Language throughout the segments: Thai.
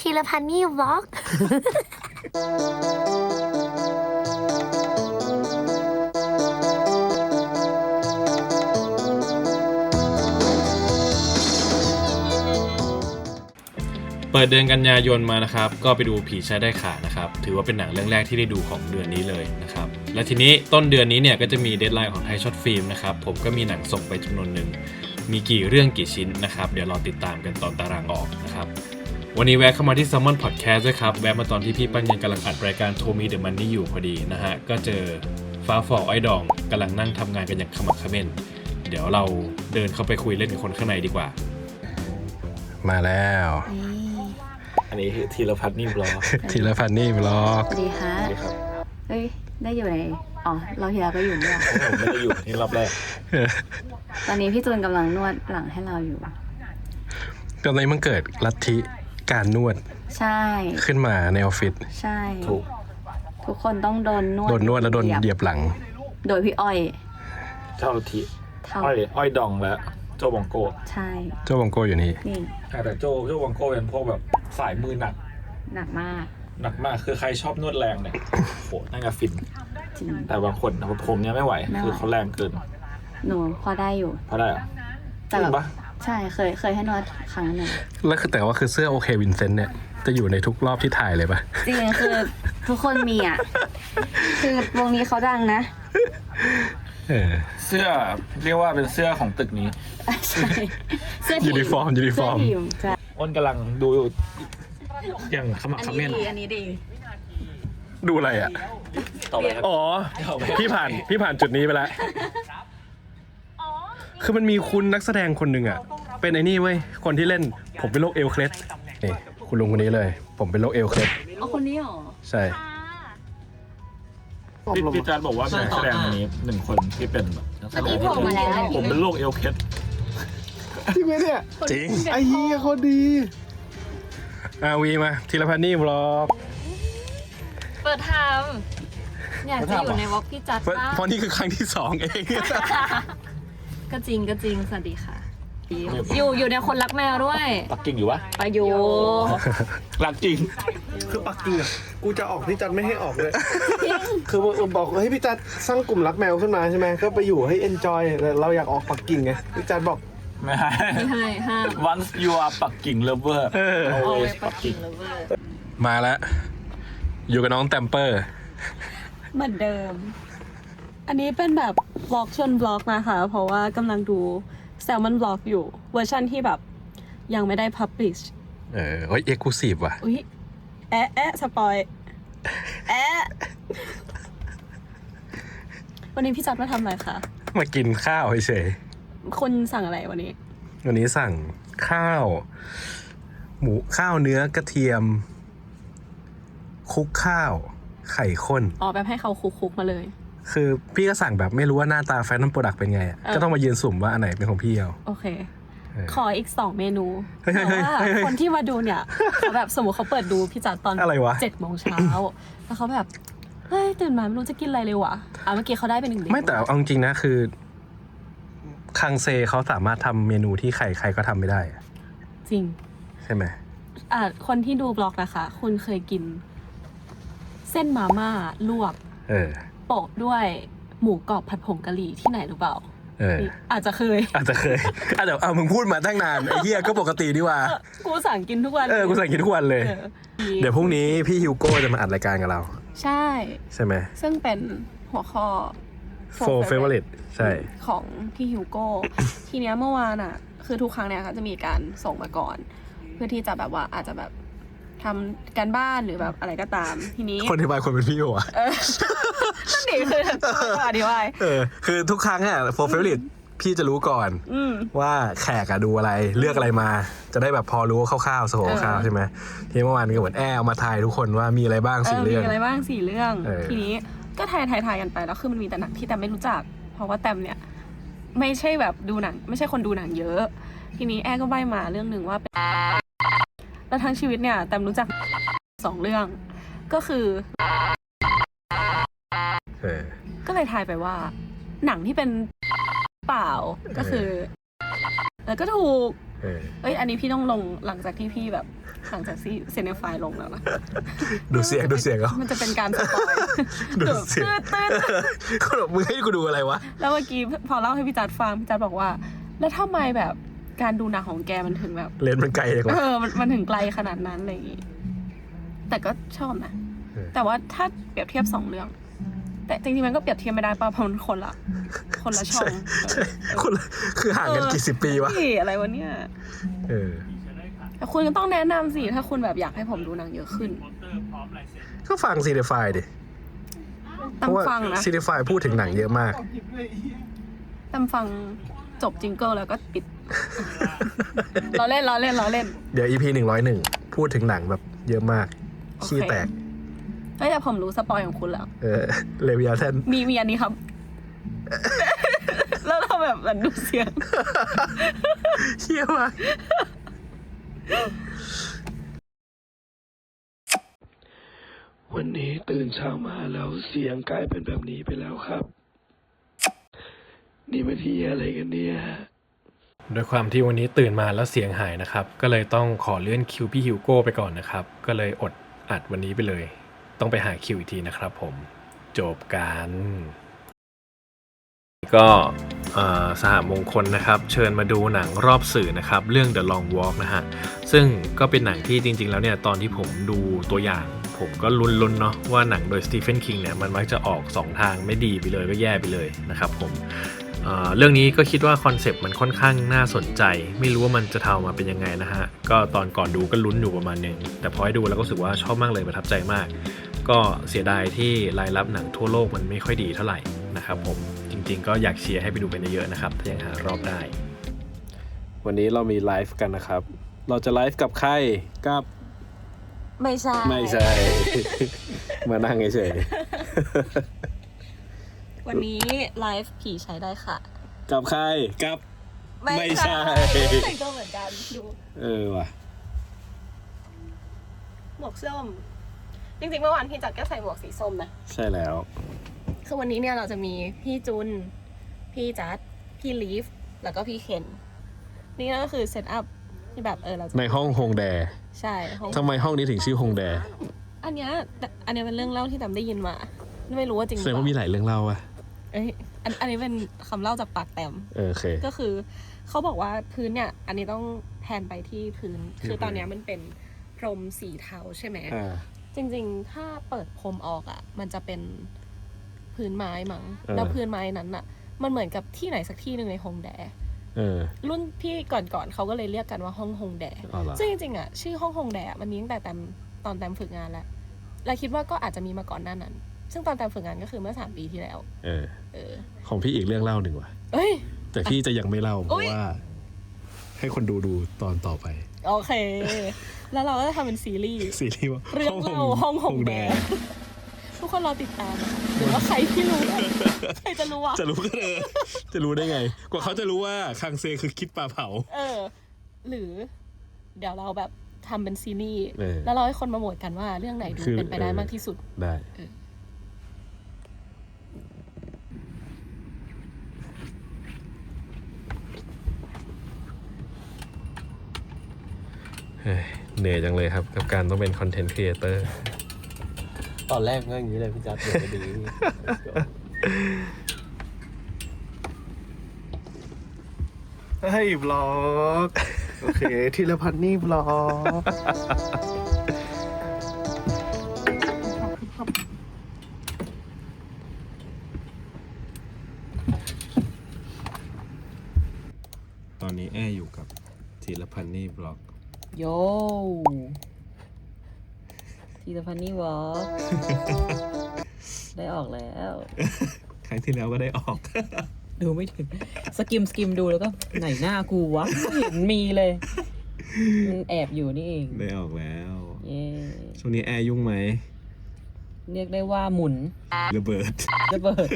ทีละพันนี่วอล์กเปิดเดือนกันยายนมานะครับ ก็ไปดูผีใช้ได้ขานะครับ ถือว่าเป็นหนังเรื่องแรกที่ได้ดูของเดือนนี้เลยนะครับ และทีนี้ต้นเดือนนี้เนี่ยก็จะมีเดทไลน์ของไทยช็อตฟิล์มนะครับ ผมก็มีหนังส่งไปจำนวนหนึ่ง มีกี่เรื่องกี่ชิ้นนะครับ เดี๋ยวรอติดตามกันตอนตารางออกนะครับ วันนี้แวะเข้ามาที่ s ซ m มอนพอดแคสต์ด้วยครับ แวะมาตอนที่พี่ปัญญากำลังอัดรายการโทมีเดอะมันนี่อยู่พอดีนะฮะ ก็เจอฟ้าฟอกอ้อยดองกำลังนั่งทำงานกันอย่างขมักเขม้นเดี๋ยวเราเดินเข้าไปคุยเล่นกับคนข้างในดีกว่า มาแล้วอันนี้คือธีรพัฒน์นิ่มรอทีละพันนี่บล็อกสวัสดีค่ะสวัสดีครับเฮ้ย ได้อยู่ในอ๋อ เราทีละก็อยู่ด้วยผมไม่ได้อยู่ที่รอบแรกตอนนี้พี่จูนกำลังนวดหลังให้เราอยู่ ตอนนี้มันเกิดลัทธิ การนวดใช่ ขึ้นมาในออฟฟิศใช่ ถูก ทุกคนต้องโดนนวดโดนนวดแล้วโดนเหเหยียียบยบหลัง โดยพี่อ้อย เท่าทีเท่าอ้อยอ้อยดองและโจบองโก้ใช่เจ้าบองโกอยู่นี่ นี่แต่โจโจบองโก้เป็นพวกแบบสายมือหนัก หนักมากหนักมากคือใครชอบนวดแรงเนี่ยโหน่าจะฟิน จริง แต่บางคนผมเนี่ยไม่ไหว ไม่ไหว คือเขาแรงเกินหนูพอได้อยู่ เพราะได้เหรอแต่จริแบบงปะ ใช่เคยเคยให้นวดครั้งหนึ่งแล้วคือแต่ว่าคือเสื้อโอเควินเซนต์เนี่ยจะอยู่ในทุกรอบที่ถ่ายเลยปะจริงคือทุกคนมีอะ คือวงนี้เขาดังนะ เออเสื้อเรียกว่าเป็นเสื้อของตึกนี้ ใช่เสื้อทียูนิฟอร์มยูนิฟอร์มเสื้ทีใช่อ้นกำลังดูอย่างขมักอันเขนี้ม้นดีอันนี้ดี ดูอะไรอะ ต่อไปครับ อ๋อ พี่ผ่านพี่ผ่านจุดนี้ไปแล้ว คือมันมีคุณนักแสดงคนหนึ่งอะ เป็นไอ้นี่เว้ย คนที่เล่น ผมเป็นโรคเอลเคลสนี่คุณลุงคนนี้เลย ผมเป็นโรคเอลเคลสเอาคนนี้เหรอใช่พี่พี่จานบอกว่ามีนักแสดงคนนี้หนึ่งคนที่เป็นแบบนักแสดงเมื่อกี้โผล่มาแล้วผมเป็นโรคเอลเคสจริงไหมเนี่ย จริง ไอ้เฮียเขาดีอาวีมาทีละพันนี่บล็อกเปิดทำอยากจะอยู่ในวอล์กพี่จัดเพราะบ้าง เพราะนี่คือครั้งที่สองเอง ก็จริงก็จริงสวัสดีค่ะ อยู่อยู่ในคนรักแมวด้วยปักกิ่งอยู่วะไปอยู่รักจริง คือปักกิ่งอะกูจะออกพี่จัดไม่ให้ออกเลย คือบอกเฮ้ยพี่จัดสร้างกลุ่มรักแมวขึ้นมาใช่ไหมก็ไปอยู่ให้ enjoy แต่เราอยากออกปักกิ่งไงพี่จัดบอก ไม่ให้ ไม่ให้ห้าม once you are ปักกิ่ง lover เอา always ไปปัปักกกิ่กิ่งง เลเวอร์มาแล้ว อยู่กับน้องแตมเปอร์ เหมือนเดิม อันนี้เป็นแบบบล็อกชนบล็อกนะคะ เพราะว่ากำลังดู Salmon Block อยู่ เวอร์ชันที่แบบยังไม่ได้ publish เออเฮ้ยเอ็กซ์คลูซีฟว่ะ อุ๊ยแอะแอะสปอยแอะวันนี้พี่จัดมาทำอะไรคะมากินข้าวเฉยคุณสั่งอะไรวันนี้ๆวันนี้สั่งข้าว หมูข้าวเนื้อกระเทียมคลุกข้าว ไข่ข้น อ๋อแบบให้เขาคุกๆมาเลย คือพี่ก็สั่งแบบไม่รู้ว่าหน้าตาแฟนน้ำโปรดักเป็นไงอะเออ ก็ต้องมายืนสุ่มว่าอันไหนเป็นของพี่เอา โอเค เออขออีกสองเมนูเฮ้ยแต่ว่าเฮ้ยเฮ้ยคนที่มาดูเนี่ยเขาแบบสมมติเขาเปิดดูพี่จัดตอนอะไรวะ เจ็ดโมงเช้าแล้วเขาแบบเฮ้ยตื่นมาไม่รู้จะกินอะไรเลยวะอะเมื่อกี้เขาได้เป็นหนึ่งเมนูไม่แต่เอาจริงๆนะคือ คังเซเขาสามารถทำเมนูที่ใครใครก็ทำไม่ได้อะจริง ใช่ไหมอะคนที่ดูบล็อกนะคะ คุณเคยกิน เส้นมาม่าลวกเออ โปะด้วยหมูกรอบผัดผงกะหรี่ที่ไหนหรือเปล่าเอออาจจะเคย อาจจะเคยอาจจะเอามึงพูดมาตั้งนานไอ้เหี้ยก็ปกติดีว่า กูสั่งกินทุกวันเออกูสั่งกินทุกวันเลยเออเดี๋ยวพรุ่งนี้พี่ฮิวโก้จะมาอัดรายการกับเรา ใช่ ใช่ไหมซึ่งเป็นหัวข้อ Four Favorite ใช่ ของพี่ฮิวโก้ ทีเนี้ยเมื่อวานอะ คือทุกครั้งเนี่ยเขาจะมีการส่งมาก่อน เพื่อที่จะแบบว่าอาจจะแบบทำการบ้านหรือแบบอะไรก็ตาม ทีนี้ คนอธิบายคนเป็นพี่วะ นั่นดิคือต้องอธิบายเออ คือทุกครั้งอะ For Favorite พี่จะรู้ก่อนอืมว่าแขกอะดูอะไรเลือกอะไรมา จะได้แบบพอรู้คร่าวๆสโคร่าวๆใช่ไหมทีเมื่อวานก็เหมือนแอร์เอามาทายทุกคนว่ามีอะไรบ้างเอสี่อเรื่มีองอะไรบ้างสี่เรื่องเออทีนี้ก็ทายทายทายกันไปแล้วคือมันมีแต่หนังที่แตมไม่รู้จัก เพราะว่าแตมเนี่ย ไม่ใช่แบบดูหนัง ไม่ใช่คนดูหนังเยอะ ทีนี้แอร์ก็ใบมาเรื่องหนึ่งว่าเป็นแล้วทั้งชีวิตเนี่ยแตมรู้จักสองเรื่อง ก็คือ เออ ก็เลยทายไปว่า หนังที่เป็นเปล่าก็คือ แล้วก็ถูก เออ เอ้ย อันนี้พี่ต้องลงหลังจากที่พี่แบบหลังจากที่เซเนฟายลงแล้วนะดูเสียงดูเสียงเขามันจะเป็นการสปอยดูเสียงตื้นเขาบอกมึงให้กูดูอะไรวะๆแล้วเมื่อกี้พอเล่าให้พี่จัดฟังพี่จัดบอกว่า แล้วทำไมแบบการดูหนังของแกมันถึงแบบ เลนส์มันไกลเลยกเอว่าอมันมันถึงไกลขนาดนั้นอะไรอย่างงี้แต่ก็ชอบนะเออแต่ว่าถ้าเปรียบเทียบสองเรื่อง แต่จริงๆมันก็เปรียบเทียบไม่ได้ป่ะเพราะมันคนละ คนละช่องใช่คนละคือห่างกันกี่สิบปีวะนี่อะไรวะเนี่ยเออแต่คุณก็ต้องแนะนำสิ ถ้าคุณแบบอยากให้ผมดูหนังเยอะขึ้น ก็ฟังซีเดฟายดิเพตามราะว่าฟังนะ ซีเดฟายพูดถึงหนังเยอะมาก ตามฟังจบจิงเกิลแล้วก็ปิด เราเล่นเราเล่นเราเล่น เดี๋ยว EP หนึ่งร้อยหนึ่งพูดถึงหนังแบบเยอะมากโอเคขี้แตกเฮ้ยแต่ผมรู้สปอยของคุณแล้ว เออเลวิอาแทนมีมีอันนี้ครับ แล้วเราแบบเหมือนดูเสียง เชี่ยมากวันนี้ตื่นเช้ามาแล้วเสียงกลายเป็นแบบนี้ไปแล้วครับ นี่มันที่อะไรกันเนี่ยด้วยความที่วันนี้ตื่นมาแล้วเสียงหายนะครับ ก็เลยต้องขอเลื่อนคิวพี่ฮิวโก้ไปก่อนนะครับ ก็เลยอดอัดวันนี้ไปเลย ต้องไปหาคิวอีกทีนะครับผมจบกันก็สหมงคลนะครับ เชิญมาดูหนังรอบสื่อนะครับ เรื่อง The Long Walk นะฮะ ซึ่งก็เป็นหนังที่จริง ๆ แล้วเนี่ย ตอนที่ผมดูตัวอย่าง ผมก็ลุ้นๆเนาะว่าหนังโดยสตีเฟนคิงเนี่ย มันมักจะออก 2 ทางไม่ดีไปเลยก็แย่ไปเลยนะครับผมเรื่องนี้ก็คิดว่าคอนเซปต์มันค่อนข้างน่าสนใจ ไม่รู้ว่ามันจะทำมาเป็นยังไงนะฮะ ก็ตอนก่อนดูก็ลุ้นอยู่ประมาณหนึงแต่พอให้ดูแล้วก็รู้สึกว่าชอบมากเลยประทับใจมาก ก็เสียดายที่รายรับหนังทั่วโลกมันไม่ค่อยดีเท่าไหร่นะครับผมจริงๆ ก็อยากเชียร์ให้ไปดูกันเยอะๆนะครับ ถ้ายังหารอบได้ วันนี้เรามีไลฟ์กันนะครับ เราจะไลฟ์กับใครกับไม่ใช่ ไม่ใช่ มานั่งเฉยวันนี้ไลฟ์ผีใช้ได้ค่ะๆกับใครกับ ไม่ใช่แต่งตัวเหมือนกันดู เออว่ะหมวกส้ม จริงๆเมื่อวานพี่จัดก็ใส่หมวกสีส้มนะใช่แล้ว คือวันนี้เนี่ยเราจะมีพี่จุน พี่จัด พี่ลีฟ แล้วก็พี่เคน นี่ก็คือเซตอัพที่แบบเออเราจะในห้องฮงแดใช่ห้องทำไมห้องนี้ถึงชื่อฮงแดอันเนี้ยแต่อันเนี้ยเป็นเรื่องเล่าที่แตมได้ยินมา ไม่รู้ว่าจริงหแสรือดงเปว่ามีล่าหลายเรื่องเล่าอะเอ้ยอันอันนี้เป็นคำเล่าจากปากแตมเออโอเค ก็คือเขาบอกว่าพื้นเนี่ย อันนี้ต้องแทนไปที่พื้น คือตอนเนี้ยมันเป็นพรมสีเทาใช่ไหม อ่า จริงๆ ถ้าเปิดพรมออกอะ่ะ มันจะเป็นพื้นไม้มั้งเออ แล้วพื้นไม้นั้นอะ่ะ มันเหมือนกับที่ไหนสักที่หนึ่งในฮงแด เออรุ่นพี่ก่อนๆเขาก็เลยเรียกกันว่าห้องฮงแดอ๋อเหรอซึ่งจริงๆอะ่ะชื่อห้องฮงแดอะมันมีตั้งแต่แตมตอนแตมฝึกงานแล้วเราคิดว่าก็อาจจะมีมาก่อนหน้านั้น ซึ่งตอนแตมฝึกงานก็คือเมื่อสามปีที่แล้ว เออ เออ ของพี่อีกเรื่องเล่าหนึ่งว่ะ เอ้ย แต่พี่จะยังไม่เล่าเพอุ๊ราะย ว่า ให้คนดูดูตอนต่อไป โอเค แล้วเราก็จะทำเป็นซีรีส์ซีรีส์ว่าเรื่องเล่าห้องหงแดงทุกคนรอติดตามนะคะหรือว่าใครที่รู้อะใครจะรู้อะจะรู้ก็เออจะรู้ได้ไง กว่าเขาจะรู้ว่าคังเซคือคิดปลาเผา เออ หรือ เดี๋ยวเราแบบทำเป็นซีรีส์เออ แล้วเราให้คนมาโหวตกันว่าเรื่องไหนดูคือเป็นไปได้เออมากที่สุด ได้ เออ เฮ้ยเหนื่อยจังเลยครับ กับการต้องเป็นคอนเทนต์ครีเอเตอร์ตอนแรกก็อย่างนี้เลยพี่จัดเดี๋ยวจะดีเฮ้ยบล็อก โอเคธีรพัฒน์นี่บล็อก ที่แล้วก็ได้ออก ดูไม่ถึง สกิมสกิมดูแล้วก็ ไหนหน้ากูวะไม่เห็นมีเลย มันแอบอยู่นี่เอง ได้ออกแล้ว เย้ช่วงนี้แอร์ยุ่งไหม เรียกได้ว่าหมุนระเบิดระเบิด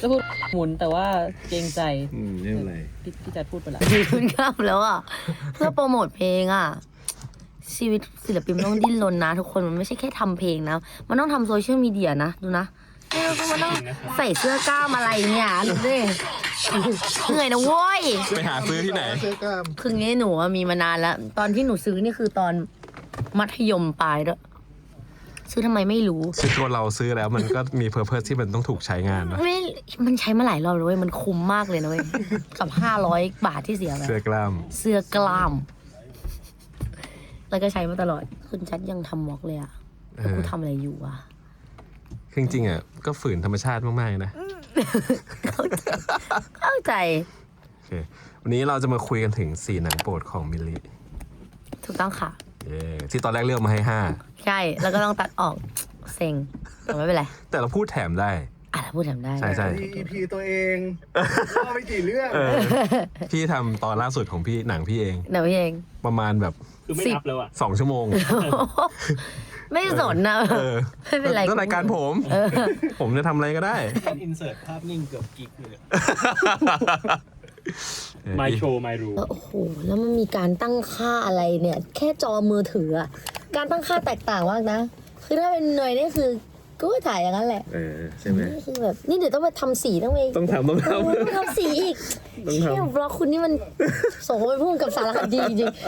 จะพูดหมุนแต่ว่าเกรงใจอืมไม่เป็นไรพี่พี่จัดพูดไปละยืนกลับแล้วอะ เพื่อโปรโมทเพลงอะ ชีวิตศิลปินมันต้องดิ้นรนนะ ทุกคนมันไม่ใช่แค่ทำเพลงนะ มันต้องทำโซเชียลมีเดียนะ ดูนะ เออมันต้องใส่เสื้อกล้ามอะไรเนี่ยดูดิเหนื่อยนะเว้ยไปหาซื้อที่ไหนคืองี้หนูอะมีมานานแล้ว ตอนที่หนูซื้อนี่คือตอนมัธยมปลายด้วยซื้อทำไมไม่รู้ คือตัวเราซื้อแล้วมันก็มีเพอร์เพสที่มันต้องถูกใช้งานนะไม่ มันใช้มาหลายรอบเลยเว้ยมันคุ้มมากเลยนะเว้ย กับห้าร้อยบาทที่เสียไป เสื้อกล้าม เสื้อกล้าม แล้วก็ใช้มาตลอด คุณชัดยังทำวอล์กเลยอะเอแล้วอกูทำอะไรอยู่อะ คือจริงๆอะก็ฝืนธรรมชาติมากๆนะเข้าใจ โอเควันนี้เราจะมาคุยกันถึงสี่หนังโปรดของมิลลิถูกต้องค่ะเย้ที่ตอนแรกเลือกมาให้ห้าใช่ แล้วก็ต้องตัดออกเซ็งแต่ไม่เป็นไรแต่เราพูดแถมได้ อะเราพูดทำได้ ใช่ใช่ EP ตัวเองล่อไปกี่เรื่อง เออ พี่ทำตอนล่าสุดของพี่หนังพี่เอง เดี๋ยวพี่เอง ประมาณแบบ คือไม่นับแล้วอะสองชั่วโมง ไม่สนนะเออไม่เป็นไรก็รายการผม ผมจะทำอะไรก็ได้อินเสิร์ตภาพนิ่งเกือบกิกเลย My Show My Rule โอ้โห แล้วมันมีการตั้งค่าอะไรเนี่ย แค่จอมือถืออะการตั้งค่าแตกต่างมากนะ คือถ้าเป็นหน่วยนี่คือก็ถ่ายอย่างนั้นแหละ เออใช่ไหมนี่คือแบบ นี่เดี๋ยวต้องไปทำสีต้องไปต้องทำต้องเออทำ ต้องทำสีอีกต้องทำ เชี่ยบล็อกคุณนี่มัน ส่งเขาไปพูดกับสารคดีจริงๆ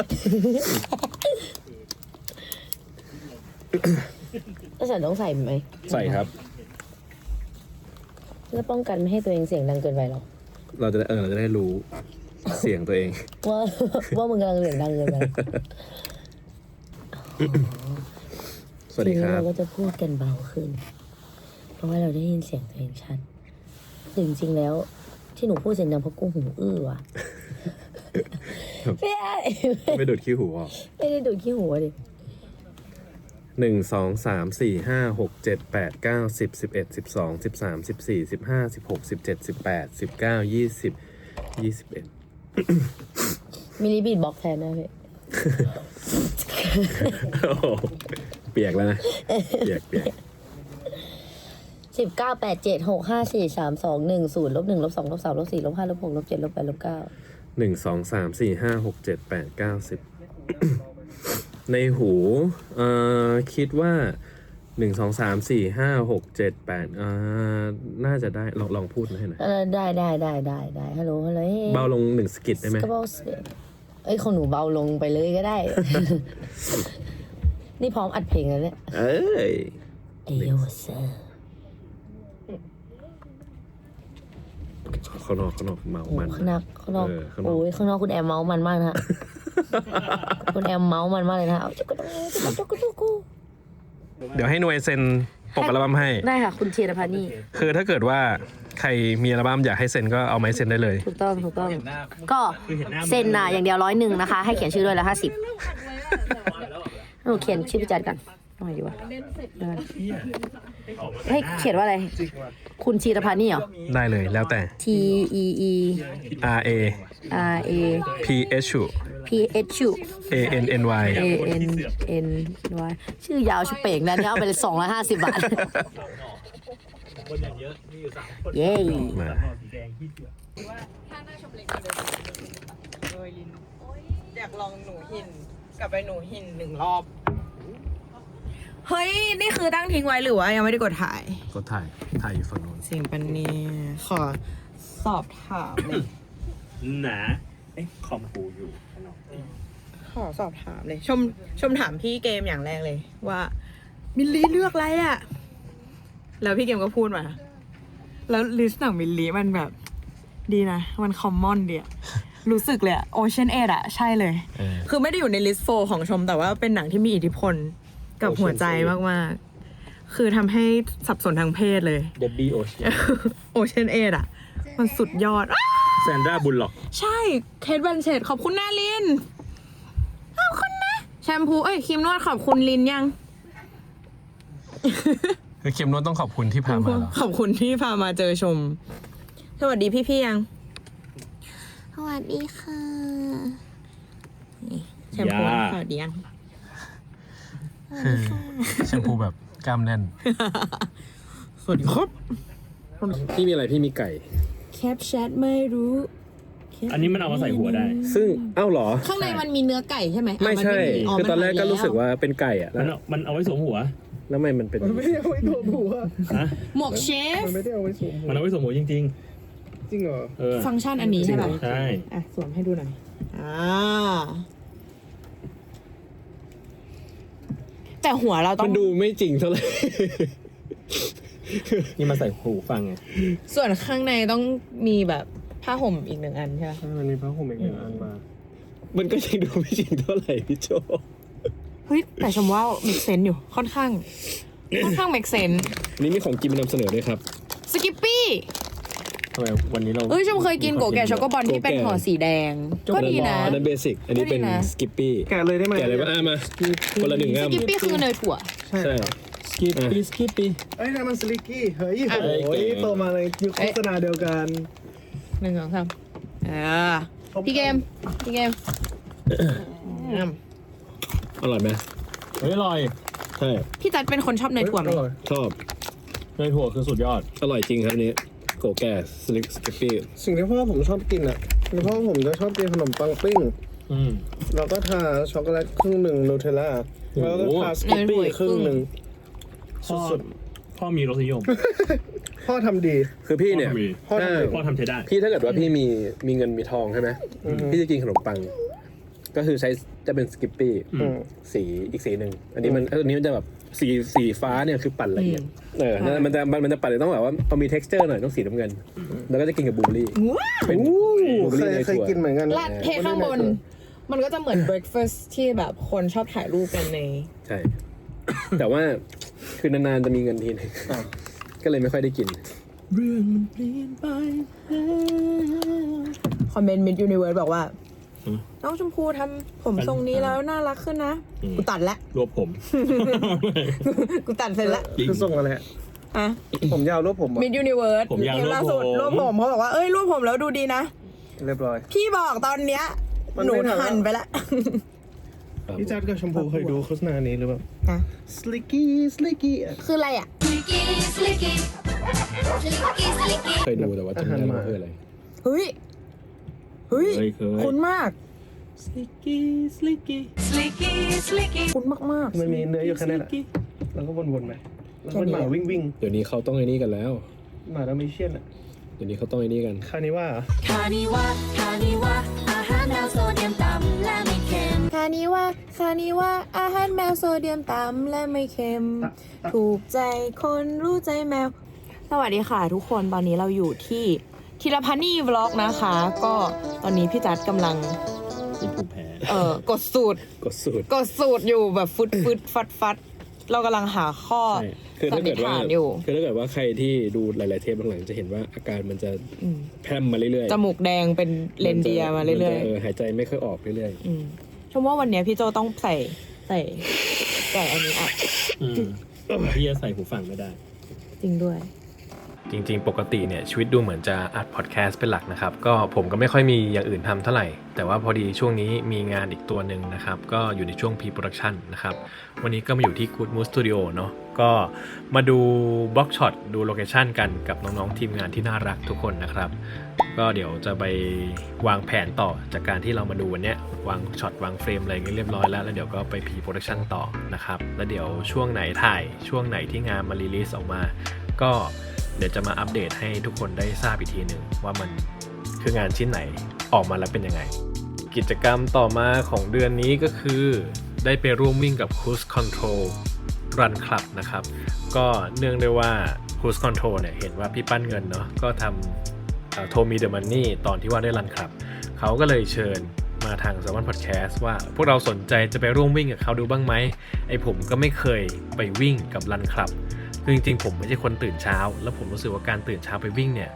แล้วฉันต้องใส่ไหมใส่ครับ เพื่อป้องกันไม่ให้ตัวเองเสียงดังเกินไปหรอเราจะได้เออเราจะได้รู้เสียงตัวเอง ว่าว่ามึงกำลังเสียงดังเกินไปสวัสดีคทีรันี้บเราก็จะพูดกันเบาขึ้น เพราะว่าเราได้ยินเสียงตัวเองชัดแต่จริงๆแล้ว ที่หนูพูดเสียงดังเพราะกูหูอื้อว่ะ ไม่ได้ไม่ดูดขี้หูออก ไม่ได้ดูดขี้หัวดิ หนึ่งสองสามสี่ห้าหกเจ็ดแปดเก้าสิบสิบเอ็ดสิบสองสิบสามสิบสี่สิบห้าสิบหกสิบเจ็ดสิบแปดสิบเก้ายี่สิบยี่สิบเอ็ดมิลลิบีดบ็อกแทนนะพี่โอ้โหเปียกแล้วนะ เปียกเปียกสิบเก้าแปดเจ็ดหกห้าสี่สามสองหนึ่งศูนย์ลบหนึ่งลบสองลบสามลบสี่ลบห้าลบหกลบเจ็ดลบแปดลบเก้าหนึ่งสองสามสี่ห้าหกเจ็ดแปดเก้าสิบ ในหูเอ่อคิดว่าหนึ่งสองสามสี่ห้าหกเจ็ดแปดอ่าน่าจะได้ลองลองพูดมาให้หน่อยเออได้ได้ได้ได้ได้ฮัลโหลฮัลโหลเบาลงหนึ่งสกิดได้ไหมก็เบาสิเอ้ยของหนูเบาลงไปเลยก็ได้ นี่พร้อมอัดเพลงแล้วเนี่ยเอ้ยเอโยเซอร์ข้างนอกข้างนอกเมามันข้างนอกข้างนอกเออข้างนอกโอ้ยข้างนอกคุณแอมเมาส์มันมากนะฮะ คุณแอมเมาส์มันมากเลยนะฮะเอาจุกกระจุกจุกกระจุกกระจุกเดี๋ยวให้หน่วยเซ็นปกอัลบั้มให้ ได้ค่ะ คุณเทียรพันธ์นี่คือถ้าเกิดว่าใครมีอัลบั้มอยากให้เซ็นก็เอาไม้เซ็นได้เลย ถูกต้องถูกต้อง ก็เซ็นน่ะอย่างเดียวร้อยหนึ่งนะคะ ให้เขียนชื่อด้วยละห้าสิบหนูเขียนชื่อพี่จัดก่อน ทำไมดีวะเดี๋ยวก่อนให้เขียนว่าอะไร คุณชีรพันธ์นี่เหรอ ได้เลยแล้วแต่ T E E R A R A P H U P H U A N N Y A N N Y ชื่อยาวชื่อเป่งนะเนี่ยเอาไปเลยสองร้อยห้าสิบบาท เย้มาอยากลองหนูหินกลับไปหนูหินหนึ่งรอบ เฮ้ย นี่คือตั้งทิ้งไว้หรือว่ายังไม่ได้กดถ่ายก็ถ่าย ถ่ายอยู่ฝั่งนู้นเสียงปันเนี่ยขอสอบถามเลยหนาเอ๊ะคอมกูอยู่ขอสอบถามเลย ชมชมถามพี่เกมอย่างแรกเลย ว่ามิลลีเลือกอะไรอะ่ะแล้วพี่เกมก็พูดมา แล้วลิสต์หนังมิลลีมันแบบ ดีนะ มันคอมมอนเดียรู้สึกเลยอะโอเชียนเอดอะใช่เลยเออคือไม่ได้อยู่ในลิสต์โฟของชมแต่ว่าเป็นหนังที่มีอิทธิพล กับหัวใจมากๆ คือทำให้สับสนทางเพศเลย เดบบี้โอเชียนโอเชียนเอดอะมันสุดยอดอ้าแซนดราบุลล็อก ใช่เคทบันเชตขอบคุณนาลิน ขอบคุณนะ แชมพู เอ้ยครีมนวดขอบคุณลินยัง คือเข็มโน้นต้องขอบคุณที่พามาเหรอขอบคุณที่พามาเจอชม สวัสดีพี่ๆยัง สวัสดีค่ะแชมพูสวัสดียัง คือแชมพูแบบกล้ามแน่น สวัสดีครับพี่มีอะไรพี่มีไก่ แคปแชทไม่รู้อันนี้มันเอามาใส่หัวได้ ซึ่งเอ้าเหรอ ข้างในมันมีเนื้อไก่ใช่ไหมไม่ใช่อ๋คือตอนแรกก็มัรู้สึกว่าเป็นไก่อะมัแล้วนเอามันเอาไว้สวมหัวแล้วทำไมมันเป็นไม่ได้เอาไว้ตัวผัวนะหมวกเชฟ มันไม่ได้เอาไว้สวมหัวมันเอาไว้สวมหัวจริง จริงเหรอ ๆ เออฟังก์ชันอันนี้ใช่ปะใช่ อะสวมให้ดูหน่อย อ่า แต่หัวเราต้อมังนดูไม่จริงเท่าไหร่ นี่มาใส่หูฟังไงส่วนข้างในต้องมีแบบผ้าห่มอีกหนึ่งอันใช่ไหมมันมีพระห่มอีกหนึ่งอันมา มันก็ยังดูไม่จริงเท่าไหร่พี่โจเฮ้ยแต่ชมว่า make sense อยู่ค่อนข้าง ค่อนข้าง make sense อันนี้มีของกินมานำเสนอด้วยครับ สกิปปี้ทำไมวันนี้เราเอ้ยชมเคยกินโกแก่ช็อกโกบอลที่เป็นห่อสีแดง ก็ดีนะ อันนั้นเบสิก อันนี้เป็นก็ดีนะ สกิปปี้ แกะเลยได้ไหมแกะอะไรบ้างอะมาคนละหนึ่งสง่ามกิปปี้คือเนยถั่ว ใช่ใช่ สกิปปี้สกิปปี้ เอ้ยนั่นมันสลิกกี้ เฮ้ยอะโอ้ยโตมาในยุคโฆษณาเดียวกันหนึ่งสองสามอ่าพี่เกม พี่เกมอืมอร่อยไหมเฮ้ยอร่อยใช่ พี่จัดเป็นคนชอบเนยถั่วไหม ชอบ เนยถั่วคือสุดยอด อร่อยจริงครับอันนี้ โกแก่สลิกสกิปปี้สิ่งที่พ่อผมชอบกินอะคือพ่อผมจะชอบกินขนมปังปิ้ง อืม แล้วก็ทาช็อกโกแลตครึ่งหนึ่งนูเทลล่าแล้วก็ทาสกิปปี้ครึ่งหนึ่งพ่อสุดพ่อมีรสนิยม ๆพ่อทำดี คือพี่เนี่ยพ่อทำดีถ้าพ่อทำใช้ได้ พี่ถ้าเกิดว่าพี่มีมีเงินมีทองใช่ไหมอือฮึพี่จะกินขนมปัง ก็คือใช้จะเป็นสกิปปี้อืม สีอีกสีหนึ่งอันนี้มันอันนี้มันจะแบบ สีสีฟ้าเนี่ยคือปั่นละเอียดเออนั่นมันจะมันมันจะปั่นเลยต้องแบบว่าพอมี texture หน่อยต้องสีน้ำเงิน แล้วก็จะกินกับบลูเบอร์รี่เป็นอู้บลูเบอร์เครี่ยในเคยถั่วกินเหมือนกันลาดเทข้างบน มันก็จะเหมือน breakfast ที่แบบคนชอบถ่ายรูปกันใน ใช่ แต่ว่าคือนานๆจะมีเงินทีนึงก็เลยไม่ค่อยได้กินคอมเมนต์มิดยูนิเวิร์สบอกว่า อืมน้องชมพูทำผมทรงนี้แล้วน่ารักขึ้นนะ อืม กูตัดแล้วรวบผม กูตัดเสร็จแล้วคือส่งอะไรอะอะ ผมยาวรูปผมอะมิดยูนิเวิร์สผมยาวล่าสุดรรววบบผม ผมเขาบอกว่าเอ้ยรวบผมแล้วดูดีนะ เรียบร้อย พี่บอกตอนเนี้ย มันหนูไม่ทันแล้วหันไปแล้วพี่จัดกับชมพูเคยดูโฆษณานี้หรือเปล่าฮะสลิกกี้สลิกกี้คืออะไรอะเคยดูแต่ว่าจำไม่ได้ว่าคืออะไร เฮ้ย เฮ้ย เคยเคย คุ้นมาก สลิกกี้สลิกกี้คุ้นมากมันมีเนื้ออยู่แค่นั้นแหละแล้วก็วนๆไปแล้วก็เป็นหมาวิ่งวิ่งเดี๋ยวนี้เขาต้องไอ้นี่กันแล้ว ๆหมาดามิเชียนอะเดี๋ยวนี้เขาต้องไอ้นี่กัน คานิว่าเหรอ คานิวะคานิวะอาหารแมวโซเดียมต่ำและไม่เค็ม คานิว่าคานิว่าอาหารแมวโซเดียมต่ำและไม่เค็มถูกใจคนรู้ใจแมว สวัสดีค่ะทุกคนตอนนี้เราอยู่ที่ ทีละพันนี่วล็อกนะคะ ก็ตอนนี้พี่จัดกำลังมีภูมิแพ้เอ่อกดสูตร กดสูตร กดสูตรอยู่แบบฟึดฟึดฟัดฟัดเรากำลังหาข้อใช่คือถ้าเกิดว่าสันนิษฐานอยู่ คือถ้าเกิดว่าใครที่ดูหลาย ๆ เทปหลังๆจะเห็นว่าอาการมันจะอืม แพร่มมาเรื่อยๆจมูกแดงเป็นเลนเดียร์มาเรื่อยนจะเออหายใจไม่ค่อยออกเรื่อยๆอืมชมว่าวันเนี้ยพี่โจต้องใส่ใส่ใส่อันนี้อะ อืมพี่จะใส่หูฟังไม่ได้ จริงด้วย จริงๆ ปกติเนี่ยชีวิตดูเหมือนจะอัดพอดแคสต์เป็นหลักนะครับ ก็ผมก็ไม่ค่อยมีอย่างอื่นทำเท่าไหร่ แต่ว่าพอดีช่วงนี้มีงานอีกตัวหนึ่งนะครับ ก็อยู่ในช่วง pre-production นะครับ วันนี้ก็มาอยู่ที่ Good Mood Studio เนาะก็มาดูบล็อกช็อตดูโลเคชันกันกับน้องๆทีมงานที่น่ารักทุกคนนะครับ ก็เดี๋ยวจะไปวางแผนต่อจากการที่เรามาดูวันเนี้ยวางช็อตวางเฟรมอะไรเงี้ยเรียบร้อยแล้วแล้วเดี๋ยวก็ไป pre-production ต่อนะครับ แล้วเดี๋ยวช่วงไหนถ่ายช่วงไหนที่งานมารีลิสออกมา ก็ เดี๋ยวจะมาอัปเดตให้ทุกคนได้ทราบอีกทีหนึ่งว่ามันคืองานชิ้นไหนออกมาแล้วเป็นยังไง กิจกรรมต่อมาของเดือนนี้ก็คือ ได้ไปร่วมวิ่งกับ Cruise Control Run Club นะครับ ก็เนื่องด้วยว่า Cruise Control เนี่ยเห็นว่าพี่ปั้นเงินเนาะก็ทำโทมีเดอะมันนี่ตอนที่ว่าได้รันคลับเขาก็เลยเชิญมาทาง s ซ m o n Podcast ว่าพวกเราสนใจจะไปร่วมวิ่งกับเขาดูบ้างไหมไอผมก็ไม่เคยไปวิ่งกับรันคลับ คือจริงๆผมไม่ใช่คนตื่นเช้า แล้วผมรู้สึกว่าการตื่นเช้าไปวิ่งเนี่ย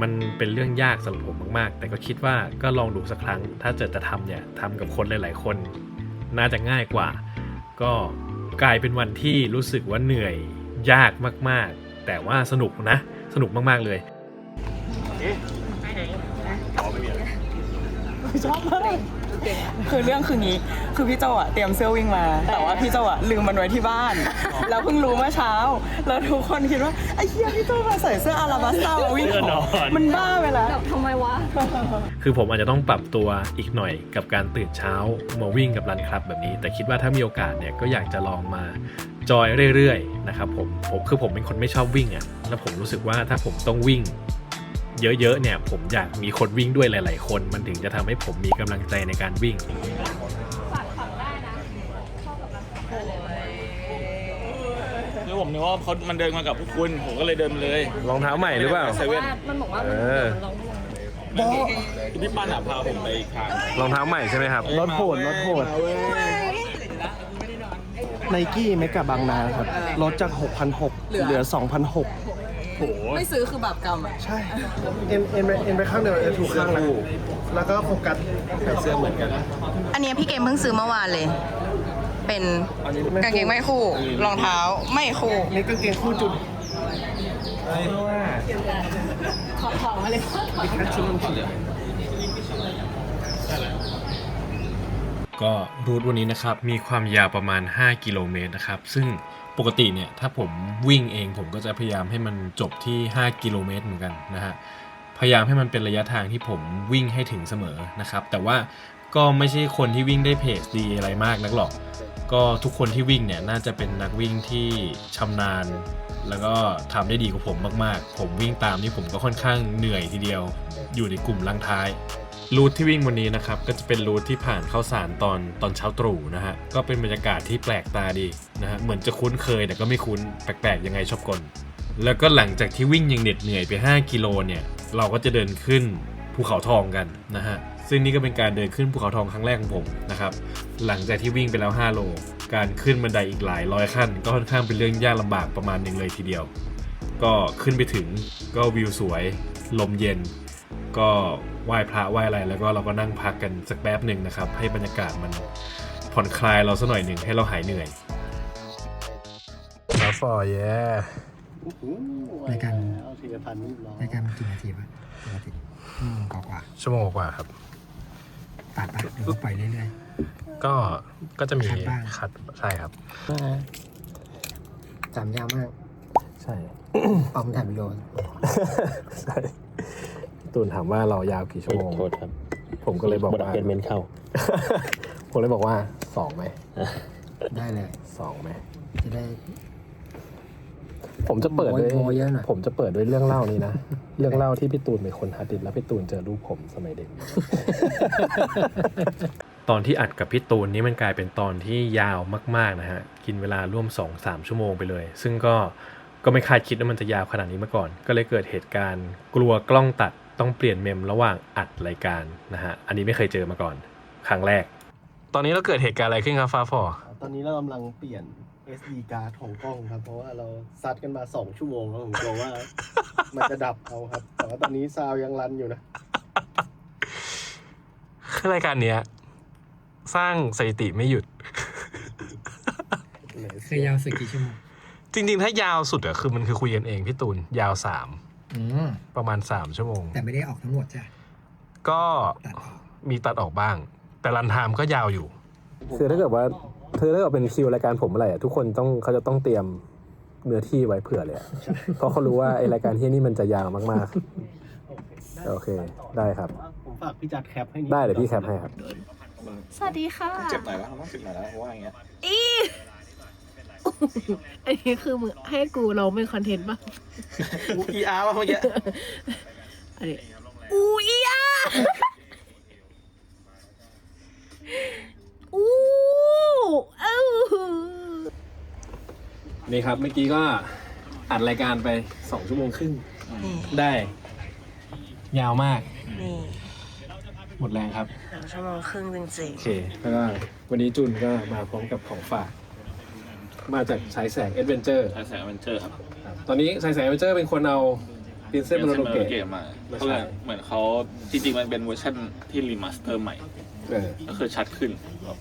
มันเป็นเรื่องยากสำหรับผมมากๆ แต่ก็คิดว่าก็ลองดูสักครั้ง ถ้าเกิดจะทำเนี่ยทำกับคนหลาย ๆ คน น่าจะง่ายกว่า ก็กลายเป็นวันที่รู้สึกว่าเหนื่อยยากมากๆ แต่ว่าสนุกนะ สนุกมากๆเลยชอบมาก คือเรื่องคืองี้ คือพี่โจอะเตรียมเสื้อวิ่งมา แต่ว่าพี่โจอะลืมมันไว้ที่บ้าน แล้วเพิ่งรู้เมื่อเช้า แล้วทุกคนคิดว่าไอ้เหี้ยพี่โจมาใส่เสื้ออาราบัสตามาวิ่งเสื้อนอน มันบ้าไปแล้ว แบบทำไมวะ คือผมอาจจะต้องปรับตัวอีกหน่อยกับการตื่นเช้ามาวิ่งกับรันคลับแบบนี้ แต่คิดว่าถ้ามีโอกาสเนี่ยก็อยากจะลองมาจอยเรื่อยๆนะครับผมผมคือผมเป็นคนไม่ชอบวิ่งอะ่ะแล้วผมรู้สึกว่าถ้าผมต้องวิ่ง เยอะๆเนี่ย ผมอยากมีคนวิ่งด้วยหลาย ๆ คน มันถึงจะทำให้ผมมีกำลังใจในการวิ่งผมนึกว่าเขามันเดินมากับพวกคุณ ผมก็เลยเดินมาเลยรองเท้าใหม่หรือเปล่า เซเว่นมันบอกว่าเออพี่ปั้นอะพาผมไปอีกทางรองเท้าใหม่ใช่ไหมครับ รถโหดรถโหดไนกี้เมกะบางนาครับลดจาก 6,600เหลือ 2,600 ไม่ซื้อคือบาปกรรมอะ ใช่เอ็นเอ็นไปเอ็นไปข้างเดียวเอ็นถูกข้างแล้วแล้วก็โฟกัสเสื้อเหมือนกัน อันเนี้ยพี่เกมเพิ่งซื้อเมื่อวานเลย เป็นกางเกงไม่คู่ รองเท้าไม่คู่ นี่กางเกงคู่จุดขอของมาเลยก็รูทวันนี้นะครับ มีความยาวประมาณ 5 กิโลเมตรนะครับ ซึ่ง ปกติเนี่ยถ้าผมวิ่งเองผมก็จะพยายามให้มันจบที่ 5 กิโลเมตรเหมือนกันนะฮะพยายามให้มันเป็นระยะทางที่ผมวิ่งให้ถึงเสมอนะครับแต่ว่าก็ไม่ใช่คนที่วิ่งได้เพจดีอะไรมากนักหรอกก็ทุกคนที่วิ่งเนี่ยน่าจะเป็นนักวิ่งที่ชำนาญ แล้วก็ทำได้ดีกว่าผมมากๆ ผมวิ่งตามนี่ผมก็ค่อนข้างเหนื่อยทีเดียว อยู่ในกลุ่มลังท้าย รูทที่วิ่งวันนี้นะครับก็จะเป็นรูทที่ผ่านเข้าสารตอนตอนเช้าตรู่นะฮะก็เป็นบรรยากาศที่แปลกตาดีนะฮะเหมือนจะคุ้นเคยแต่ก็ไม่คุ้นแปลกๆยังไงชอบกลแล้วก็หลังจากที่วิ่งยังเหน็ดเหนื่อยไป 5 กิโลเนี่ยเราก็จะเดินขึ้นภูเขาทองกันนะฮะซึ่งนี่ก็เป็นการเดินขึ้นภูเขาทองครั้งแรกของผมนะครับหลังจากที่วิ่งไปแล้ว 5 โล การขึ้นบันไดอีกหลายร้อยขั้น ก็ค่อนข้างเป็นเรื่องยากลำบากประมาณหนึ่งเลยทีเดียว ก็ขึ้นไปถึงก็วิวสวย ลมเย็น ก็ไหว้พระไหว้อะไรแล้วก็เราก็นั่งพักกันสักแป๊บหนึ่งนะครับ ให้บรรยากาศมันผ่อนคลายเราสักหน่อยหนึ่งให้เราหายเหนื่อยครับฟอร์เย่รายการรายการมันกี่นาทีวะปกติชั่วโมงกว่าชั่วโมงกว่าครับๆตัดไปหรือว่าปล่อยเรื่อยก็ก็จะมีคัดบ้างคัดใช่ครับๆจำยาวมาก ใช่ออกมาถ่ายวิดีโอใช่ ตูนถามว่าเรายาวกี่ชั่วโมง โทษครับผมก็เลยบอกบทว่าเอเมนเข้า ผมเลยบอกว่าสองไหมได้เลย สองไหม จะได้ ผมจะเปิดด้วยโมยเยอะหน่อย ผมจะเปิดด้วยเรื่องเล่านี้นะ เรื่องเล่าที่พี่ตูนเป็นคนฮัดดิสแล้วพี่ตูนเจอรูปผมสมัยเด็ก ตอนที่อัดกับพี่ตูนนี่มันกลายเป็นตอนที่ยาวมากๆนะฮะ กินเวลาร่วม 2-3 ชั่วโมงไปเลย ซึ่งก็ก็ไม่คาดคิดว่ามันจะยาวขนาดนี้มาก่อน ก็เลยเกิดเหตุการณ์กลัวกล้องตัด ต้องเปลี่ยนเมมระหว่างอัดรายการนะฮะ อันนี้ไม่เคยเจอมาก่อน ครั้งแรก ตอนนี้เราเกิดเหตุการณ์อะไรขึ้นครับฟ้าฟอตอนนี้เรากำลังเปลี่ยน SD card ของกล้องครับ เพราะว่าเราซัดกันมา2ชั่วโมงแล้วผมกลัวว่า มันจะดับเอาครับ แต่ว่าตอนนี้ซาวยังรันอยู่นะคือรายการเนี้ย สร้างสถิติไม่หยุด เคยยาวสึกกี่ชั่วโมงจริงๆ ถ้ายาวสุดอะคือมันคือคุยกันเองพี่ตูน ยาวสาม อืมประมาณสามชั่วโมง แต่ไม่ได้ออกทั้งหมดจ้ะก็ตัดออกมีตัดออกบ้าง แต่รันไทม์ก็ยาวอยู่ คือถ้าเกิดว่าคือถ้าเกิดเป็นคิวรายการผมอะไรอะทุกคนต้องเขาจะต้องเตรียมเนื้อที่ไว้เผื่อเลยอะเพราะเขารู้ว่าไอรายการที่นี่มันจะยาวมากๆ โอเค ได้ครับ ผมฝากพี่จัดแคปให้นิ ได้เดี๋ยวพี่แคปให้ครับ สวัสดีค่ะ เจ็บหน่อยแล้วต้องเจ็บหน่อยแล้วว่าอย่างเงี้ย อี อันนี้คือมึงให้กูเราเป็นคอนเทนต์ป่ะ กูอีอาร์ป่ะเมื่อกี้อันนี้อูอีอาอูเอ้านี่ครับเมื่อกี้ก็อัดรายการไปสองชั่วโมงครึ่งได้ ยาวมาก นี่หมดแรงครับสองชั่วโมงครึ่งจริงโอเคแล้วก็วันนี้จุนก็มาพร้อมกับของฝาก มาจากสายแสงเอดเวนเจอร์ ใช่แสงมันเจอครับตอนนี้สายแสงเอดเวนเจอร์เป็นคนเอาพินเซเป็นโมโนเซโลมเกะ เกมมามาเขาใช้เลยเหมือนเขาจริงๆมันเป็นเวอร์ชันที่รีมาสเตอร์ใหม่ เออก็คือชัดขึ้น แบบ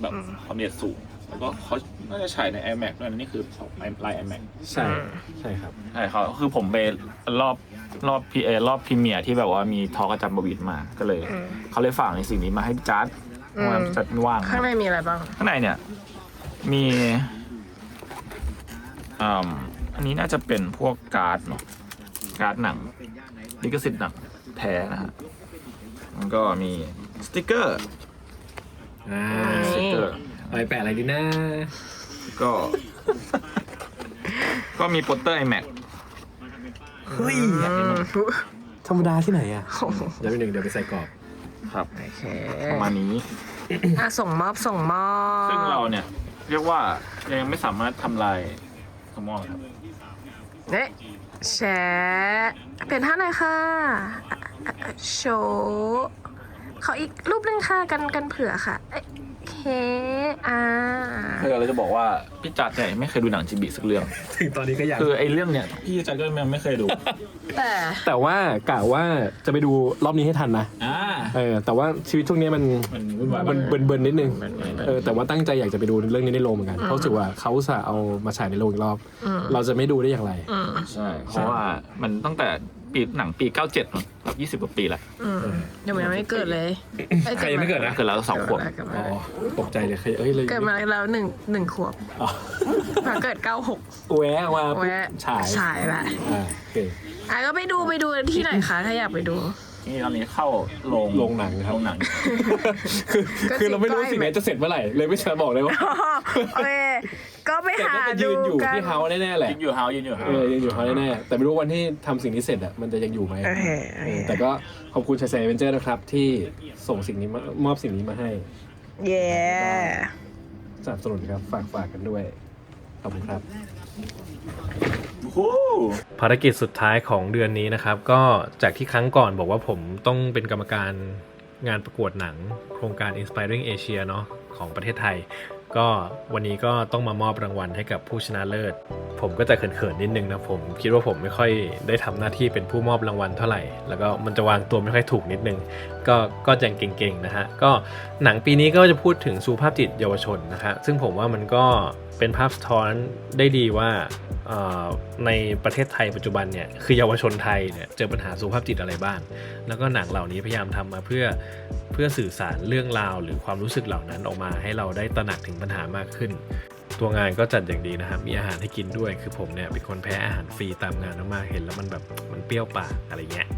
แบบความละเอียดสูง แล้วก็เขาน่าจะฉายใน iMac ด้วยนะนี่คือลาย iMac ใช่ใช่ครับ ใช่เขาคือผมไปรอบรอบพีเอรอบพรีเมียร์ที่แบบว่ามีทอล์กกับจัมบวิดมาก็เลย เขาเลยฝากในสิ่งนี้มาให้พี่จัดเพราะว่าพี่จัดไม่ว่างๆข้างในมีอะไรบ้าง ข้างในเนี่ย มี อ่าอันนี้น่าจะเป็นพวกการ์ดเนาะการ์ดหนังลิขสิทธิ์หนังแท้นะฮะมันก็มีสติกเกอร์อ่าสติกเกอร์ไปแปะอะไรดีนะก็ ก็มีโปสเตอร์ iMac เฮ้ยธรรมดาที่ไหนอะเดี๋ยวไปหนึ่งเดี๋ยวไปใส่กรอบครับโอเคประมาณนี้อะส่งมอบส่งมอบซึ่งเราเนี่ย เรียกว่ายังไม่สามารถทำลาย ขมอครับเนี่ยแชร์เปลี่ยนท่าหน่อยค่ะโชว์ขออีกรูปหนึงค่ะกันกันเผื่อค่ะ เอ้ยโอเคอ่าเพื่อเราจะบอกว่าพี่จัดเนี่ยไม่เคยดูหนังจิบิสักเรื่อง ถึงตอนนี้ก็ยังคือไอ้เรื่องเนี่ยพี่จัดก็ยังไม่เคยดู แต่แต่ว่ากะว่าจะไปดูรอบนี้ให้ทันนะอ่าเออแต่ว่าชีวิตช่วงนี้มันมันวุ่นวายมันมากเบิร์นเบิร์นๆนิดนึงเออแต่ว่าตั้งใจอยากจะไปดูเรื่องนี้ในโรงเหมือนกันเพราะรู้สึกว่าเขาอุตสาห์เอามาฉายในโรงอีกรอบอืมเราจะไม่ดูได้อย่างไรอืมใช่เพราะว่ามันตั้งแต่ ปีหนังปี97มั้งแบบ20 กว่าปีแล้วอืมยังไม่เกิดเลยอ้ยใครยังไม่เกิดนะเกิดแล้วสองขวบเกิดมาอ๋อตกใจเลยเคยเอ้ยเลยเกิดมาแล้วหนึ่งหนึ่งขวบอ๋อมาเกิดเก้าหกแวะมาปุ๊บแวะฉายฉายแหละอ่าโอเคอะก็ไปดูไปดูที่ไหนคะถ้าอยากไปดู นี่ตอนนี้เข้าโรงโรงหนังครับ โรงหนัง คือก็คือเราไม่รู้สิบก้อยสิ่งไหนจะเสร็จเมื่อไหร่เลยไม่สามารถบอกเลยว่าโอเคก็ไปแต่หาน่าจะดูยืนอยู่กันที่เฮาส์แน่ๆแหละยืนอยู่เฮายืนอยู่เฮาเออยังอยู่เฮาส์แน่ๆแต่ไม่รู้วันที่ทำสิ่งนี้เสร็จอะมันจะยังอยู่ไหมโอเคโอเอเคอแต่ก็ขอบคุณชายแซเวนเจอร์นะครับ ที่ส่งสิ่งนี้มามอบสิ่งนี้มาให้เย้สนับสนุนครับฝากฝากกันด้วยขอบคุณครับ ภารกิจสุดท้ายของเดือนนี้นะครับ ก็จากที่ครั้งก่อนบอกว่าผมต้องเป็นกรรมการงานประกวดหนัง โครงการ Inspiring Asia เนาะของประเทศไทย ก็วันนี้ก็ต้องมามอบรางวัลให้กับผู้ชนะเลิศ ผมก็จะเขินๆนิดนึงนะผมคิดว่าผมไม่ค่อยได้ทำหน้าที่เป็นผู้มอบรางวัลเท่าไหร่ แล้วก็มันจะวางตัวไม่ค่อยถูกนิดนึง ก็ก็ยังเก่งๆนะฮะก็หนังปีนี้ก็จะพูดถึงสุภาพจิตเยาวชนนะฮะซึ่งผมว่ามันก็เป็นภาพสะท้อนได้ดีว่า ในประเทศไทยปัจจุบันเนี่ยคือเยาวชนไทยเนี่ยเจอปัญหาสุขภาพจิตอะไรบ้าง แล้วก็หนังเหล่านี้พยายามทำมาเพื่อเพื่อสื่อสารเรื่องราว หรือความรู้สึกเหล่านั้นออกมาให้เราได้ตระหนักถึงปัญหามากขึ้น ตัวงานก็จัดอย่างดีนะครับมีอาหารให้กินด้วยคือผมเนี่ยเป็นคนแพ้อาหารฟรีตามงานมากๆเห็นแล้วมันแบบมันเปรี้ยวปากอะไรเงี้ย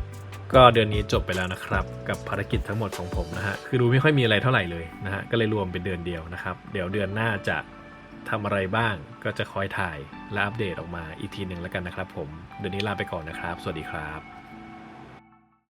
ก็เดือนนี้จบไปแล้วนะครับ กับภารกิจทั้งหมดของผมนะฮะคือดูไม่ค่อยมีอะไรเท่าไหร่เลยนะฮะก็เลยรวมเป็นเดือนเดียวนะครับ เดี๋ยวเดือนหน้าจะทำอะไรบ้าง ก็จะคอยถ่ายและอัปเดตออกมาอีกทีหนึ่งแล้วกันนะครับผม เดี๋ยวนี้ลาไปก่อนนะครับ สวัสดีครับ